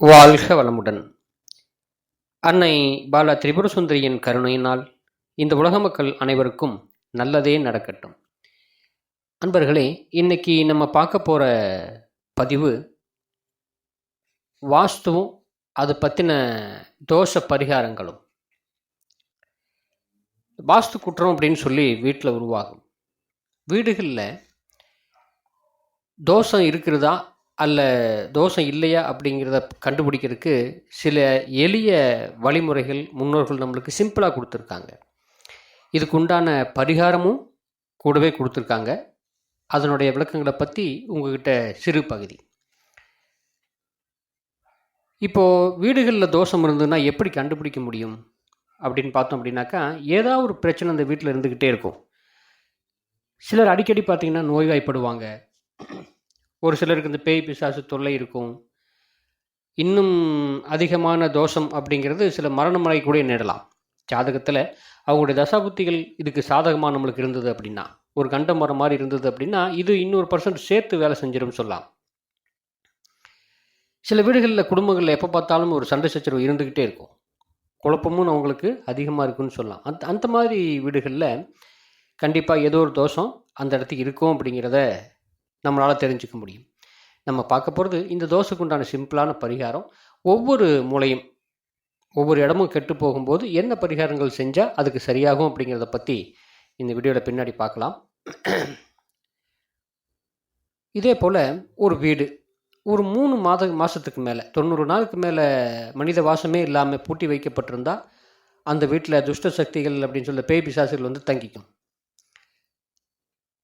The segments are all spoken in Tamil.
வாழ்க வளமுடன். அன்னை பாலா திரிபுர சுந்தரியின் கருணையினால் இந்த உலக மக்கள் அனைவருக்கும் நல்லதே நடக்கட்டும். அன்பர்களே இன்னைக்கு நம்ம பார்க்க போகிற பதிவு வாஸ்துவும் அது பற்றின தோஷ பரிகாரங்களும். வாஸ்து குற்றம் அப்படின்னு சொல்லி வீட்டில் உருவாகும். வீடுகளில் தோஷம் இருக்கிறதா? அல்ல தோஷம் இல்லையா அப்படிங்கிறத கண்டுபிடிக்கிறதுக்கு சில எளிய வழிமுறைகள் முன்னோர்கள் நம்மளுக்கு சிம்பிளாக கொடுத்துருக்காங்க. இதுக்கு உண்டான பரிகாரமும் கூடவே கொடுத்துருக்காங்க. அதனுடைய விளக்கங்களை பற்றி உங்ககிட்ட சிறு பகுதி. இப்போது வீடுகளில் தோஷம் இருந்ததுன்னா எப்படி கண்டுபிடிக்க முடியும்? அப்படின்னு பார்த்தோம் அப்படின்னாக்கா ஏதாவது ஒரு பிரச்சனை அந்த வீட்டில் இருந்துக்கிட்டே இருக்கும். சிலர் அடிக்கடி பார்த்திங்கன்னா நோய்வாய்ப்படுவாங்க. ஒரு சிலருக்கு இந்த பேய் பிசாசு தொல்லை இருக்கும். இன்னும் அதிகமான தோஷம் அப்படிங்கிறது சில மரணமலை கூட நேரலாம். ஜாதகத்தில் அவங்களுடைய தசாபுத்திகள் இதுக்கு சாதகமாக நம்மளுக்கு இருந்தது அப்படின்னா ஒரு கண்டம் வர மாதிரி இருந்தது அப்படின்னா இது இன்னொரு பர்சன்ட் சேர்த்து வேலை செஞ்சிடும் சொல்லலாம். சில வீடுகளில் குடும்பங்களில் எப்போ பார்த்தாலும் ஒரு சண்டை சச்சரவு இருந்துக்கிட்டே இருக்கும். குழப்பமும் அவங்களுக்கு அதிகமாக இருக்குன்னு சொல்லலாம். அந்த அந்த மாதிரி வீடுகளில் கண்டிப்பாக ஏதோ ஒரு தோஷம் அந்த இடத்துக்கு இருக்கும் அப்படிங்கிறத நம்மளால் தெரிஞ்சுக்க முடியும். நம்ம பார்க்க போகிறது இந்த தோசைக்கு உண்டான சிம்பிளான பரிகாரம். ஒவ்வொரு மூலையும் ஒவ்வொரு இடமும் கெட்டு போகும்போது என்ன பரிகாரங்கள் செஞ்சால் அதுக்கு சரியாகும் அப்படிங்கிறத பற்றி இந்த வீடியோவில் பின்னாடி பார்க்கலாம். இதே போல் ஒரு வீடு ஒரு மூணு மாத மாதத்துக்கு மேலே தொண்ணூறு நாளுக்கு மேலே மனித வாசமே இல்லாமல் பூட்டி வைக்கப்பட்டிருந்தால் அந்த வீட்டில் துஷ்ட சக்திகள் அப்படின்னு சொல்ல பேய் பிசாசுகள் வந்து தங்கிக்கும்.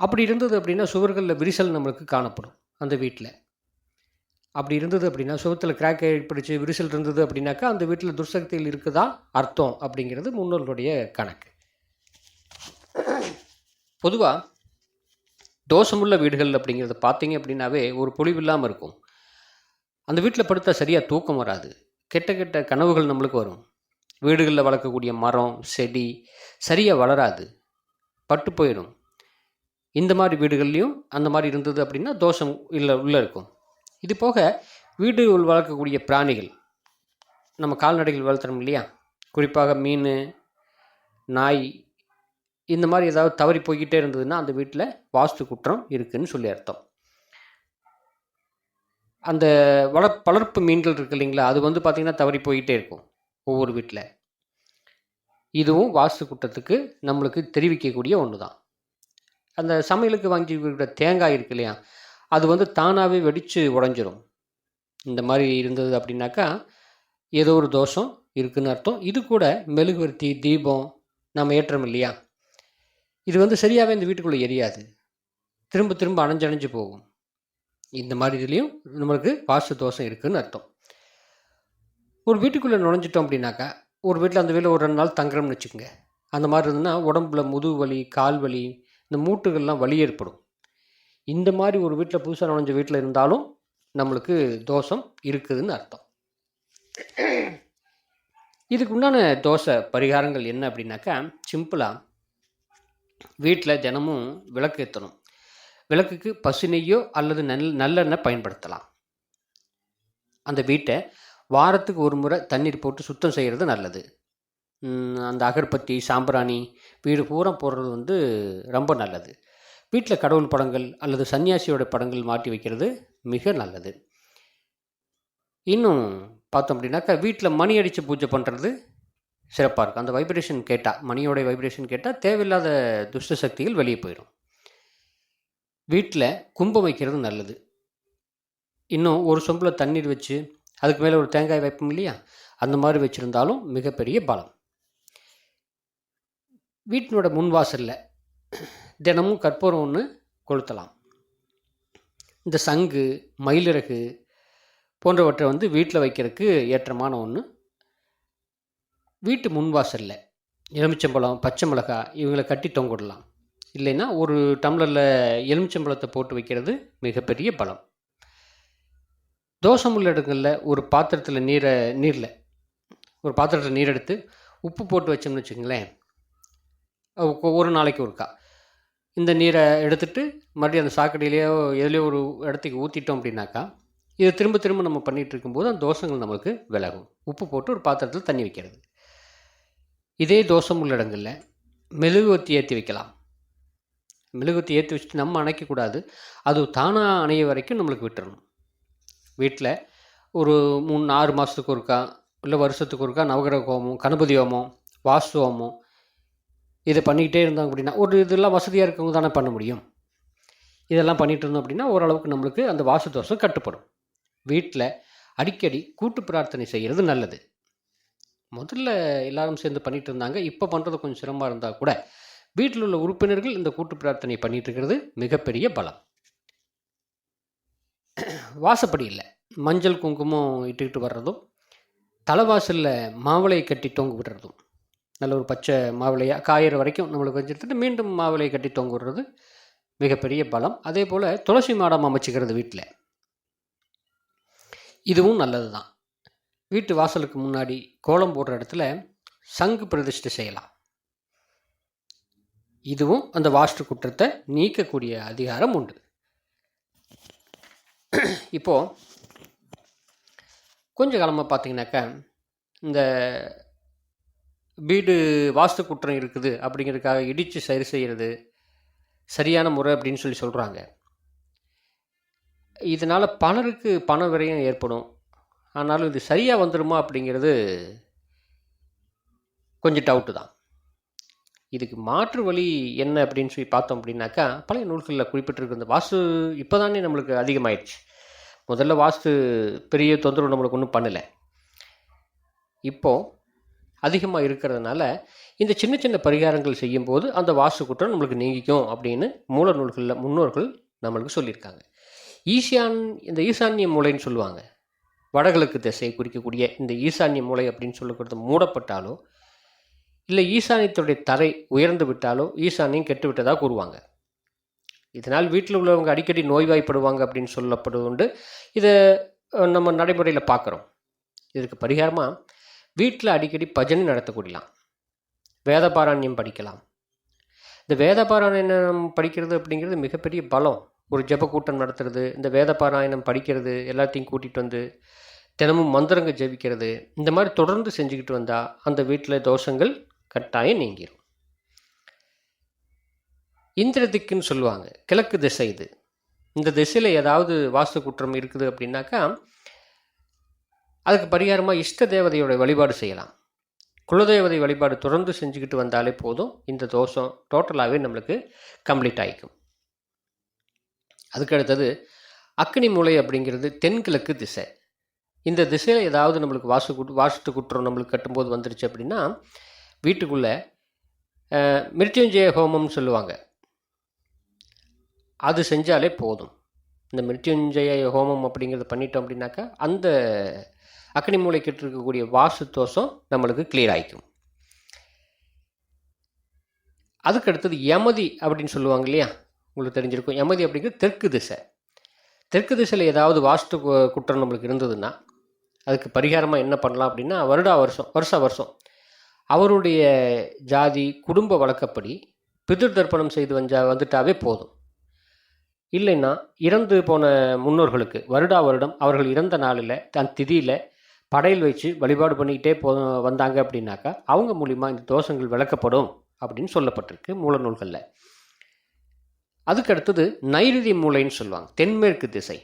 அப்படி இருந்தது அப்படின்னா சுவர்களில் விரிசல் நம்மளுக்கு காணப்படும் அந்த வீட்டில். அப்படி இருந்தது அப்படின்னா சுவத்தில் கிராக் ஏற்படுச்சு விரிசல் இருந்தது அப்படின்னாக்கா அந்த வீட்டில் துர்சக்திகள் இருக்குதா? அர்த்தம் அப்படிங்கிறது முன்னோர்களுடைய கணக்கு. பொதுவாக தோஷமுள்ள வீடுகள் அப்படிங்கிறத பார்த்தீங்க அப்படின்னாவே ஒரு பொலிவு இல்லாமல் இருக்கும். அந்த வீட்டில் படுத்தா சரியாக தூக்கம் வராது. கெட்ட கெட்ட கனவுகள் நம்மளுக்கு வரும். வீடுகளில் வளர்க்கக்கூடிய மரம் செடி சரியாக வளராது. பட்டு போயிடும். இந்த மாதிரி வீடுகள்லையும் அந்த மாதிரி இருந்தது அப்படின்னா தோஷம் இல்லை உள்ளே இருக்கும். இது போக வீடு வளர்க்கக்கூடிய பிராணிகள் நம்ம கால்நடைகள் வளர்த்துறோம் இல்லையா? குறிப்பாக மீன் நாய் இந்த மாதிரி ஏதாவது தவறி போய்கிட்டே இருந்ததுன்னா அந்த வீட்டில் வாஸ்து குற்றம் இருக்குதுன்னு சொல்லி அர்த்தம். அந்த வள வளர்ப்பு மீன்கள் இருக்கு இல்லைங்களா? அது வந்து பார்த்திங்கன்னா தவறி போய்கிட்டே இருக்கும் ஒவ்வொரு வீட்டில் இதுவும் வாஸ்து குற்றத்துக்கு நம்மளுக்கு தெரிவிக்கக்கூடிய ஒன்று தான் அந்த சமையலுக்கு வாங்கி கொடுக்குற தேங்காய் இருக்கு இல்லையா அது வந்து தானாகவே வெடித்து உடஞ்சிரும். இந்த மாதிரி இருந்தது அப்படின்னாக்கா ஏதோ ஒரு தோஷம் இருக்குன்னு அர்த்தம். இது கூட மெழுகுவர்த்தி தீபம் நம்ம ஏற்றோம் இல்லையா? இது வந்து சரியாகவே இந்த வீட்டுக்குள்ளே எரியாது. திரும்ப திரும்ப அணைஞ்சு அணைஞ்சு போகும். இந்த மாதிரி இதுலேயும் நம்மளுக்கு வாசு தோஷம் இருக்குதுன்னு அர்த்தம். ஒரு வீட்டுக்குள்ளே நுழைஞ்சிட்டோம் அப்படின்னாக்கா ஒரு வீட்டில் அந்த வீட்டில் ஒரு ரெண்டு நாள் தங்குறோம்னு வச்சுக்கோங்க. அந்த மாதிரி இருந்ததுன்னா உடம்புல முதுகு வலி கால் வலி இந்த மூட்டுகள்லாம் வலி ஏற்படும். இந்த மாதிரி ஒரு வீட்டில் புதுசாக நுழைஞ்ச வீட்டில் இருந்தாலும் நம்மளுக்கு தோஷம் இருக்குதுன்னு அர்த்தம். இதுக்கு உண்டான தோசை பரிகாரங்கள் என்ன அப்படின்னாக்கா சிம்பிளாக வீட்டில் தினமும் விளக்கு ஏற்றணும் விளக்குக்கு பசு நெய்யோ அல்லது நெல் நல்லெண்ணெய் பயன்படுத்தலாம். அந்த வீட்டை வாரத்துக்கு ஒரு முறை தண்ணீர் போட்டு சுத்தம் செய்கிறது நல்லது. அந்த அகர்பத்தி சாம்பிராணி வீடு பூரா போடுறது வந்து ரொம்ப நல்லது. வீட்டில் கடவுள் படங்கள் அல்லது சன்னியாசியோட படங்கள் மாட்டி வைக்கிறது மிக நல்லது. இன்னும் பார்த்தோம் அப்படின்னாக்கா வீட்டில் மணி அடித்து பூஜை பண்ணுறது சிறப்பாக இருக்கும். அந்த வைப்ரேஷன் கேட்டால் மணியோடைய வைப்ரேஷன் கேட்டால் தேவையில்லாத துஷ்ட சக்திகள் வெளியே போயிடும். வீட்டில் கும்பம் வைக்கிறது நல்லது. இன்னும் ஒரு சொம்பில் தண்ணீர் வச்சு அதுக்கு மேலே ஒரு தேங்காய் வைப்போம் இல்லையா? அந்த மாதிரி வச்சுருந்தாலும் மிகப்பெரிய பலம். வீட்டினோட முன்வாசலில் தினமும் கற்பூரம் ஒன்று கொளுத்தலாம். இந்த சங்கு மயிலிறகு போன்றவற்றை வந்து வீட்டில் வைக்கிறதுக்கு ஏற்றமான ஒன்று வீட்டு முன்வாசலில் எலுமிச்சம்பழம் பச்சை மிளகாய் இவங்களை கட்டி தொங்கிடலாம் இல்லைன்னா ஒரு டம்ளரில் எலுமிச்சம்பழத்தை போட்டு வைக்கிறது மிகப்பெரிய பலம். உள்ள இடங்களில் ஒரு பாத்திரத்தில் நீரை நீரில் ஒரு பாத்திரத்தில் நீர் எடுத்து உப்பு போட்டு வச்சோம்னு வச்சுங்களேன் ஒரு நாளைக்கு ஒருக்கா. இந்த நீரை எடுத்துட்டு மறுபடியும் அந்த சாக்கடையிலேயோ எதுலேயோ ஒரு இடத்துக்கு ஊற்றிட்டோம் அப்படின்னாக்கா இதை திரும்ப திரும்ப நம்ம பண்ணிகிட்டு இருக்கும்போது அந்த தோசங்கள் நம்மளுக்கு விலகும். உப்பு போட்டு ஒரு பாத்திரத்தில் தண்ணி வைக்கிறது. இதே தோசம் உள்ள இடங்களில் மெழுகுவத்தி ஏற்றி வைக்கலாம். மெழுகுவத்தி ஏற்றி வச்சுட்டு நம்ம அணைக்கக்கூடாது. அது தானாக அணைய வரைக்கும் நம்மளுக்கு விட்டுறணும். வீட்டில் ஒரு மூணு ஆறு மாதத்துக்கு ஒருக்கா இல்லை வருஷத்துக்கு ஒருக்கா நவகிரக ஹோமம் கணபதி ஹோமம் வாஸ்து ஹோமம் இதை பண்ணிக்கிட்டே இருந்தோம் அப்படின்னா ஒரு இதெல்லாம் வசதியாக இருக்கவங்க தானே பண்ண முடியும். இதெல்லாம் பண்ணிகிட்டு இருந்தோம் அப்படின்னா ஓரளவுக்கு நம்மளுக்கு அந்த வாசு தோஷம் கட்டுப்படும். வீட்டில் அடிக்கடி கூட்டு பிரார்த்தனை செய்கிறது நல்லது. முதல்ல எல்லாரும் சேர்ந்து பண்ணிகிட்டு இருந்தாங்க. இப்போ பண்ணுறது கொஞ்சம் சிரமமாக இருந்தால் கூட வீட்டில் உள்ள உறுப்பினர்கள் இந்த கூட்டு பிரார்த்தனை பண்ணிகிட்டு இருக்கிறது மிகப்பெரிய பலம். வாசப்படி இல்லை. மஞ்சள் குங்குமம் இட்டுக்கிட்டு வர்றதும் தலைவாசலில் மாவளையை கட்டி தொங்க விடுறதும். நல்ல ஒரு பச்சை மாவிளையாக காயிற வரைக்கும் நம்மளுக்கு வச்சுட்டு மீண்டும் மாவிளையை கட்டி தொங்க விடுறது மிகப்பெரிய பலம். அதே போல் துளசி மாடம் அமைச்சிக்கிறது வீட்டில். இதுவும் நல்லது தான். வீட்டு வாசலுக்கு முன்னாடி கோலம் போடுற இடத்துல சங்கு பிரதிஷ்டை செய்யலாம். இதுவும் அந்த வாஸ்து குற்றத்தை நீக்கக்கூடிய அதிகாரம் உண்டு. இப்போது கொஞ்ச காலமாக பார்த்தீங்கன்னாக்கா இந்த வீடு வாஸ்து குற்றம் இருக்குது அப்படிங்கிறதுக்காக இடித்து சரி செய்கிறது சரியான முறை அப்படின்னு சொல்லி சொல்கிறாங்க இதனால் பலருக்கு பண விரயம் ஏற்படும். ஆனாலும் இது சரியாக வந்துடுமா அப்படிங்கிறது கொஞ்சம் டவுட்டு தான். இதுக்கு மாற்று வழி என்ன அப்படின்னு சொல்லி பார்த்தோம் அப்படின்னாக்கா பழைய நூல்களில் குறிப்பிட்டிருக்கு இந்த வாஸ்து இப்போ தானே நம்மளுக்கு அதிகமாயிடுச்சு முதல்ல வாஸ்து பெரிய தொந்தரவு நம்மளுக்கு ஒன்றும் பண்ணலை. இப்போது அதிகமாக இருக்கிறதுனால இந்த சின்ன சின்ன பரிகாரங்கள் செய்யும்போது அந்த வாசு குற்றம் நம்மளுக்கு நீங்கிக்கும் அப்படின்னு மூல நூல்களில் முன்னோர்கள் நம்மளுக்கு சொல்லியிருக்காங்க. ஈசான் இந்த ஈசான்ய மூளைன்னு சொல்லுவாங்க. வடகிழக்கு திசையை குறிக்கக்கூடிய இந்த ஈசான்ய மூளை அப்படின்னு சொல்லப்படுறது மூடப்பட்டாலோ இல்லை ஈசானியத்துடைய தரை உயர்ந்து விட்டாலோ ஈசானியம் கெட்டு விட்டதாக கூறுவாங்க. இதனால் வீட்டில் உள்ளவங்க அடிக்கடி நோய்வாய்ப்படுவாங்க அப்படின்னு சொல்லப்படுவது இதை நம்ம நடைமுறையில் பார்க்குறோம். இதற்கு பரிகாரமாக வீட்டில் அடிக்கடி பஜனை நடத்தக்கூடியலாம் வேதபாராயணம் படிக்கலாம். இந்த வேத பாராயணம் படிக்கிறது அப்படிங்கிறது மிகப்பெரிய பலம். ஒரு ஜப கூட்டம் நடத்துறது இந்த வேத பாராயணம் படிக்கிறது எல்லாத்தையும் கூட்டிகிட்டு வந்து தினமும் மந்திரங்கள் ஜெபிக்கிறது இந்த மாதிரி தொடர்ந்து செஞ்சுக்கிட்டு வந்தால் அந்த வீட்டில் தோஷங்கள் கட்டாயம் நீங்கிடும் இந்திர திக்குன்னு சொல்லுவாங்க கிழக்கு திசை இது. இந்த திசையில் ஏதாவது வாஸ்து குற்றம் இருக்குது அப்படின்னாக்கா அதுக்கு பரிகாரமாக இஷ்ட தேவதையோட வழிபாடு செய்யலாம். குலதேவதை வழிபாடு தொடர்ந்து செஞ்சுக்கிட்டு வந்தாலே போதும். இந்த தோஷம் டோட்டலாகவே நம்மளுக்கு கம்ப்ளீட் ஆகிக்கும் அதுக்கு அடுத்தது அக்னி மூலை அப்படிங்கிறது தென்கிழக்கு திசை. இந்த திசையில் ஏதாவது நம்மளுக்கு வாசு குட் வாஸ்து குற்றம் நம்மளுக்கு கட்டும்போது வந்துருச்சு அப்படின்னா வீட்டுக்குள்ளே மிருத்யுஞ்சய ஹோமம்னு சொல்லுவாங்க. அது செஞ்சாலே போதும். இந்த மிருத்யுஞ்சய ஹோமம் அப்படிங்கிறத பண்ணிட்டோம் அப்படின்னாக்கா அந்த அக்னி மூளைக்கிட்டு இருக்கக்கூடிய வாசு தோஷம் நம்மளுக்கு கிளியர் ஆகிக்கும் அதுக்கு அடுத்தது யமதி அப்படின்னு சொல்லுவாங்க இல்லையா? உங்களுக்கு தெரிஞ்சிருக்கும். யமதி அப்படிங்கிறது தெற்கு திசை. தெற்கு திசையில் ஏதாவது வாஸ்து குற்றம் நம்மளுக்கு இருந்ததுன்னா அதுக்கு பரிகாரமாக என்ன பண்ணலாம் அப்படின்னா வருடா வருஷம் வருஷ வருஷம். அவருடைய ஜாதி குடும்ப வழக்கப்படி பிதிர் தர்ப்பணம் செய்து வந்தா வந்துட்டாவே போதும். இல்லைன்னா இறந்து போன முன்னோர்களுக்கு வருடா வருடம் அவர்கள் இறந்த நாளில் தன் திதியில் படையல் வச்சு வழிபாடு பண்ணிக்கிட்டே போ வந்தாங்க அப்படின்னாக்கா அவங்க மூலிமா இந்த தோஷங்கள் விளக்கப்படும் அப்படின்னு சொல்லப்பட்டிருக்கு மூல நூல்களில். அதுக்கு அடுத்தது நைருதி மூலைன்னு சொல்லுவாங்க தென்மேற்கு திசை.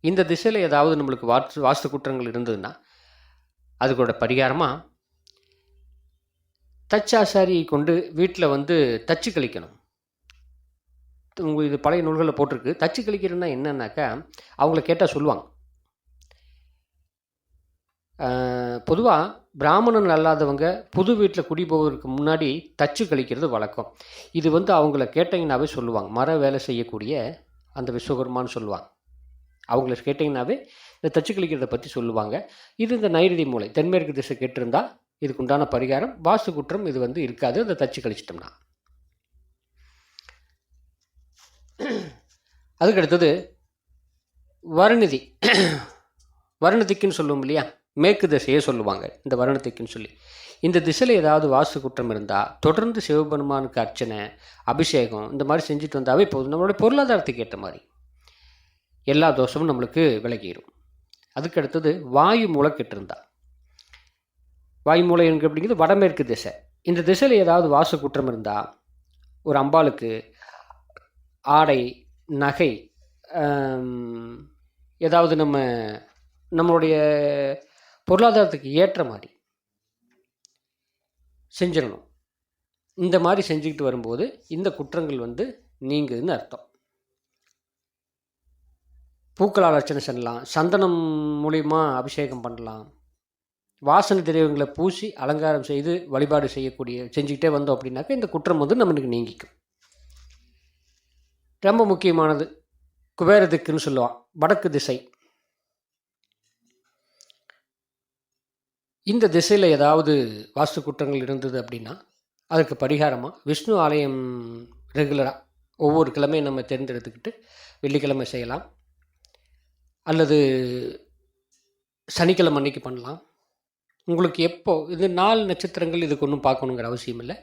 இந்த திசையில் ஏதாவது நம்மளுக்கு வாஸ்து வாஸ்து குற்றங்கள் இருந்ததுன்னா அதுகளோட பரிகாரமாக தச்சாசாரியை கொண்டு வீட்டில் வந்து தச்சு கழிக்கணும். உங்கள் இது பழைய நூல்களில் போட்டிருக்கு தச்சு கழிக்கிறதுனா என்னன்னாக்கா அவங்கள கேட்டால் சொல்லுவாங்க பொதுவாக பிராமணன் அல்லாதவங்க புது வீட்டில் குடி போவதற்கு முன்னாடி தச்சு கழிக்கிறது வழக்கம். இது வந்து அவங்கள கேட்டிங்கனாவே சொல்லுவாங்க. மர வேலை செய்யக்கூடிய அந்த விஸ்வகர்மான்னு சொல்லுவாங்க. அவங்கள கேட்டிங்கனாவே இந்த தச்சு கழிக்கிறத பற்றி சொல்லுவாங்க. இது இந்த நைருதி மூலை தென்மேற்கு திசை கேட்டிருந்தா இதுக்கு உண்டான பரிகாரம். வாசு குற்றம் இது வந்து இருக்காது. அந்த தச்சு கழிச்சிட்டோம்னா. அதுக்கு அடுத்தது வருணதிக்குன்னு சொல்லுவோம் இல்லையா? மேற்கு திசையே சொல்லுவாங்க இந்த வருணத்துக்குன்னு சொல்லி. இந்த திசையில் ஏதாவது வாசு குற்றம் இருந்தால் தொடர்ந்து சிவபெருமானுக்கு அர்ச்சனை அபிஷேகம் இந்த மாதிரி செஞ்சுட்டு வந்தாவே போதும். நம்மளுடைய பொருளாதாரத்துக்கு ஏற்ற மாதிரி. எல்லா தோஷமும் நம்மளுக்கு விலகிடும் அதுக்கு அடுத்தது வாயு மூலை கெட்டிருந்தா. வாயு மூலை எனக்கு அப்படிங்கிறது வடமேற்கு திசை. இந்த திசையில் ஏதாவது வாசு குற்றம் இருந்தால் ஒரு அம்பாளுக்கு ஆடை நகை ஏதாவது நம்ம நம்மளுடைய பொருளாதாரத்துக்கு ஏற்ற மாதிரி செஞ்சிடணும். இந்த மாதிரி செஞ்சுக்கிட்டு வரும்போது இந்த குற்றங்கள் வந்து நீங்குதுன்னு அர்த்தம். பூக்களால் அர்ச்சனை செய்யலாம் சந்தனம் மூலிமா அபிஷேகம் பண்ணலாம். வாசனை திரவியங்களை பூசி அலங்காரம் செய்து வழிபாடு செய்யக்கூடிய செஞ்சுக்கிட்டே வந்தோம் அப்படின்னாக்கா இந்த குற்றம் வந்து நம்மளுக்கு நீங்கிக்கும். ரொம்ப முக்கியமானது குபேர திக்குன்னு சொல்லுவான் வடக்கு திசை. இந்த திசையில் ஏதாவது வாஸ்து குற்றங்கள் இருந்தது அப்படின்னா அதுக்கு பரிகாரமாக விஷ்ணு ஆலயம் ரெகுலராக ஒவ்வொரு கிழமையும் நம்ம தேர்ந்தெடுத்துக்கிட்டு வெள்ளிக்கிழமை செய்யலாம். அல்லது சனிக்கிழமை அன்னைக்கு பண்ணலாம். உங்களுக்கு எப்போ இது நாலு நட்சத்திரங்கள் இதுக்கு ஒன்றும் பார்க்கணுங்கிற அவசியம் இல்லை.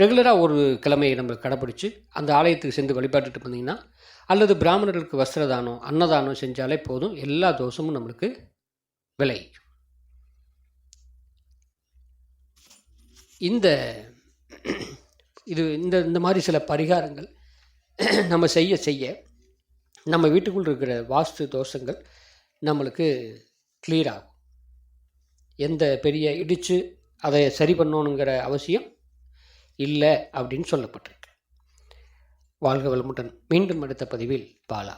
ரெகுலராக ஒரு கிழமையை நம்ம கடைப்பிடிச்சி அந்த ஆலயத்துக்கு சென்று வழிபாட்டுட்டு வந்தீங்கன்னா அல்லது பிராமணர்களுக்கு வஸ்திரதானம் அன்னதானம் செஞ்சாலே போதும். எல்லா தோஷமும் நம்மளுக்கு விளையும் இந்த இது இந்த இந்த மாதிரி சில பரிகாரங்கள் நம்ம செய்ய செய்ய நம்ம வீட்டுக்குள் இருக்கிற வாஸ்து தோஷங்கள் நம்மளுக்கு கிளியர் ஆகும். எந்த பெரிய இடித்து அதை சரி பண்ணணுங்கிற அவசியம் இல்லை அப்படின்னு சொல்லப்பட்டிருக்கு. வாழ்க வளமுடன். மீண்டும் அடுத்த பதிவில் பாலா